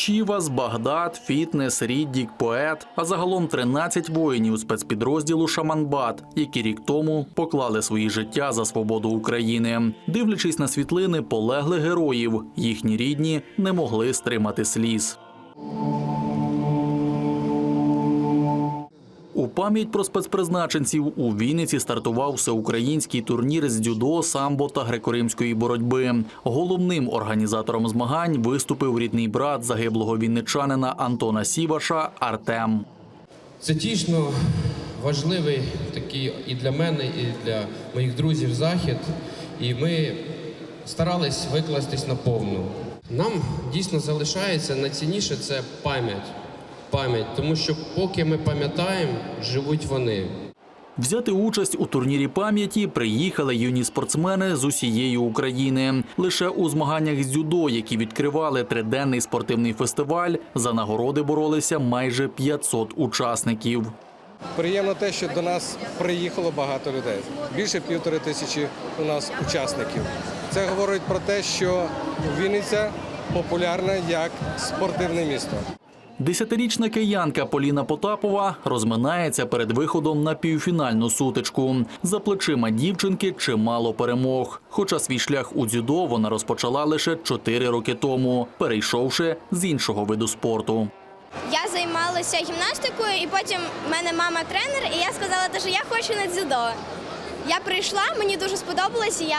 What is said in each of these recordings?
Чівас, Багдад, Фітнес, Ріддік, Поет, а загалом 13 воїнів спецпідрозділу Шаманбат, які рік тому поклали свої життя за свободу України. Дивлячись на світлини полеглих героїв, їхні рідні не могли стримати сліз. Пам'ять про спецпризначенців у Вінниці стартував всеукраїнський турнір з дзюдо, самбо та греко-римської боротьби. Головним організатором змагань виступив рідний брат загиблого вінничанина Антона Сіваша Артем. Це дійсно важливий такий і для мене, і для моїх друзів захід. І ми старались викластись на повну. Нам дійсно залишається найцінніше це пам'ять. Пам'ять, тому що поки ми пам'ятаємо, живуть вони. Взяти участь у турнірі пам'яті приїхали юні спортсмени з усієї України. Лише у змаганнях з дзюдо, які відкривали триденний спортивний фестиваль, за нагороди боролися майже 500 учасників. Приємно те, що до нас приїхало багато людей. Більше півтори тисячі у нас учасників. Це говорить про те, що Вінниця популярна як спортивне місто. Десятирічна киянка Поліна Потапова розминається перед виходом на півфінальну сутичку. За плечима дівчинки чимало перемог. Хоча свій шлях у дзюдо вона розпочала лише 4 роки тому, перейшовши з іншого виду спорту. Я займалася гімнастикою, і потім в мене мама тренер, і я сказала, що я хочу на дзюдо. Я прийшла, мені дуже сподобалось, я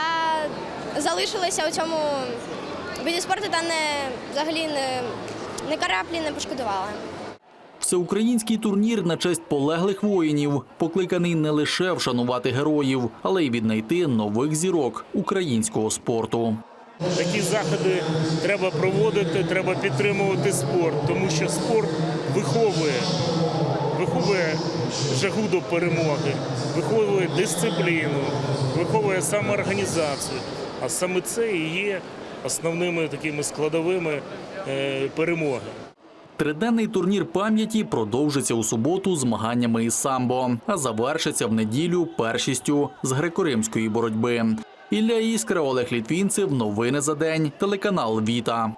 залишилася у цьому виді спорту та не взагалі не, не караплі не пошкодувала. Всеукраїнський турнір на честь полеглих воїнів покликаний не лише вшанувати героїв, але й віднайти нових зірок українського спорту. Такі заходи треба проводити, треба підтримувати спорт, тому що спорт виховує, виховує жагу до перемоги, виховує дисципліну, виховує самоорганізацію. А саме це і є основними такими складовими перемоги. Триденний турнір пам'яті продовжиться у суботу змаганнями із самбо, а завершиться в неділю першістю з греко-римської боротьби. Ілля Іскра, Олег Літвінцев. Новини за день. Телеканал Віта.